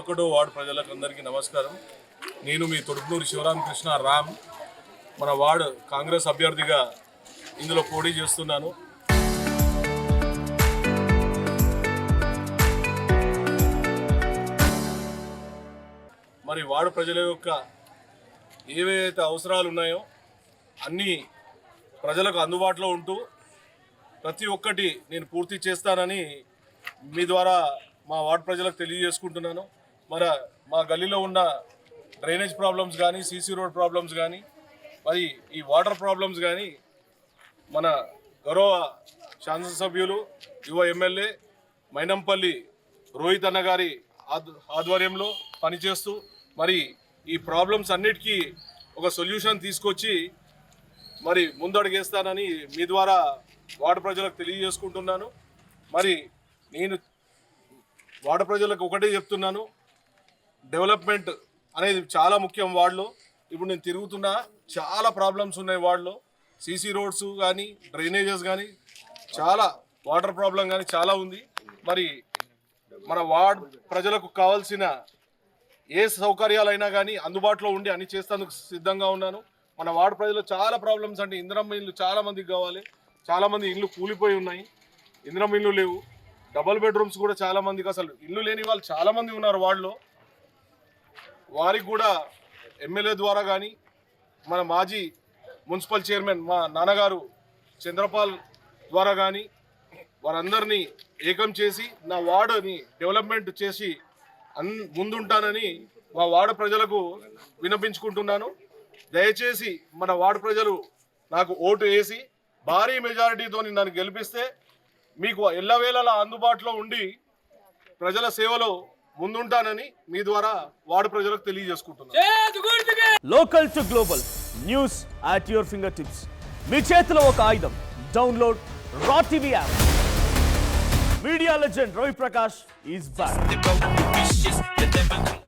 ఒకటో వార్డు ప్రజలకు అందరికీ నమస్కారం. నేను మీ తొడుపునూరు శివరామకృష్ణ రామ్. మన వార్డు కాంగ్రెస్ అభ్యర్థిగా ఇందులో పోటీ చేస్తున్నాను. మరి వార్డు ప్రజల యొక్క ఏవైతే అవసరాలు ఉన్నాయో అన్నీ ప్రజలకు అందుబాటులో ఉంటూ ప్రతి ఒక్కటి నేను పూర్తి చేస్తానని మీ ద్వారా మా వార్డు ప్రజలకు తెలియజేసుకుంటున్నాను. మరి మా గల్లీలో ఉన్న డ్రైనేజ్ ప్రాబ్లమ్స్ కానీ సీసీ రోడ్ ప్రాబ్లమ్స్ కానీ మరి ఈ వాటర్ ప్రాబ్లమ్స్ కానీ మన గౌరవ శాసనసభ్యులు యువ ఎమ్మెల్యే మైనంపల్లి రోహిత్ అన్న గారి ఆధ్వర్యంలో పనిచేస్తూ మరి ఈ ప్రాబ్లమ్స్ అన్నిటికీ ఒక సొల్యూషన్ తీసుకొచ్చి మరి ముందడుగేస్తానని మీ ద్వారా వార్డు ప్రజలకు తెలియజేసుకుంటున్నాను. మరి నేను వార్డు ప్రజలకు ఒకటే చెప్తున్నాను. డెవలప్మెంట్ అనేది చాలా ముఖ్యం వార్డులో ఇప్పుడు నేను తిరుగుతున్నా చాలా ప్రాబ్లమ్స్ ఉన్నాయి వార్డులో సీసీ రోడ్స్ కానీ డ్రైనేజెస్ కానీ చాలా వాటర్ ప్రాబ్లం కానీ చాలా ఉంది. మరి మన వార్డ్ ప్రజలకు కావాల్సిన ఏ సౌకర్యాలైనా కానీ అందుబాటులో ఉండి అన్ని చేస్తేందుకు సిద్ధంగా ఉన్నాను. మన వార్డు ప్రజలు చాలా ప్రాబ్లమ్స్ అంటే ఇంద్రమ్మ ఇల్లు చాలా మందికి కావాలి. చాలా మంది ఇల్లు కూలిపోయి ఉన్నాయి. ఇంద్రమ్మ ఇల్లు లేవు. డబుల్ బెడ్రూమ్స్ కూడా చాలా మందికి అసలు ఇల్లు లేని వాళ్ళు చాలా మంది ఉన్నారు వార్డులో. వారికి కూడా ఎమ్మెల్యే ద్వారా కానీ మన మాజీ మున్సిపల్ చైర్మన్ మా నాన్నగారు చంద్రపాల్ ద్వారా కానీ వారందరినీ ఏకం చేసి నా వార్డుని డెవలప్మెంట్ చేసి అన్ ముందుంటానని మా వార్డు ప్రజలకు విన్నపించుకుంటున్నాను. దయచేసి మన వార్డు ప్రజలు నాకు ఓటు వేసి భారీ మెజారిటీతో నన్ను గెలిపిస్తే మీకు ఎల్లవేళలా అందుబాటులో ఉండి ప్రజల సేవలో ముందుంటానని మీ ద్వారా వార్డు ప్రజలకు తెలియజేసుకుంటున్నాను. Local to global news at your fingertips మీ చేతిలో ఒక ఆయుధం. Download R TV app media legend Ravi Prakash is back